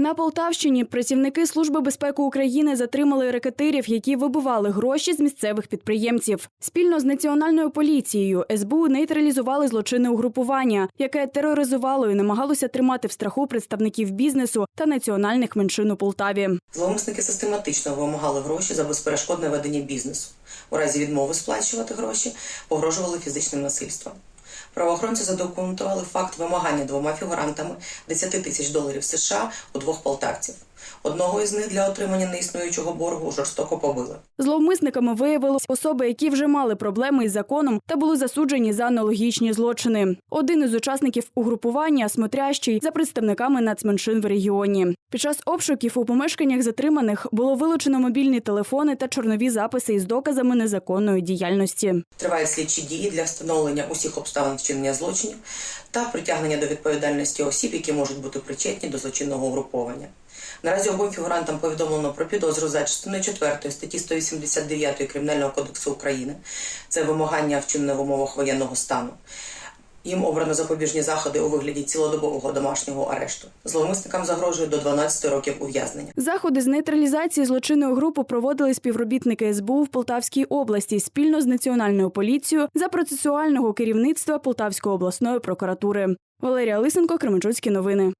На Полтавщині працівники Служби безпеки України затримали рекетирів, які вибивали гроші з місцевих підприємців. Спільно з національною поліцією СБУ нейтралізували злочинне угрупування, яке тероризувало і намагалося тримати в страху представників бізнесу та національних меншин у Полтаві. Зловмисники систематично вимагали гроші за безперешкодне ведення бізнесу. У разі відмови сплачувати гроші погрожували фізичним насильством. Правоохоронці задокументували факт вимагання двома фігурантами 10 тисяч доларів США у двох полтавців. Одного із них для отримання неіснуючого боргу жорстоко побили. Зловмисниками виявилися особи, які вже мали проблеми із законом та були засуджені за аналогічні злочини. Один із учасників угрупування смотрящий за представниками нацменшин в регіоні. Під час обшуків у помешканнях затриманих було вилучено мобільні телефони та чорнові записи із доказами незаконної діяльності. Тривають слідчі дії для встановлення усіх обставин вчинення злочинів та притягнення до відповідальності осіб, які можуть бути причетні до злочинного угруповання. Наразі обом фігурантам повідомлено про підозру за частиною 4 статті 189 Кримінального кодексу України. Це вимагання вчинене в умовах воєнного стану. Їм обрано запобіжні заходи у вигляді цілодобового домашнього арешту. Зловмисникам загрожує до 12 років ув'язнення. Заходи з нейтралізації злочинної групи проводили співробітники СБУ в Полтавській області спільно з національною поліцією за процесуального керівництва Полтавської обласної прокуратури. Валерія Лисенко, Кременчуцькі новини.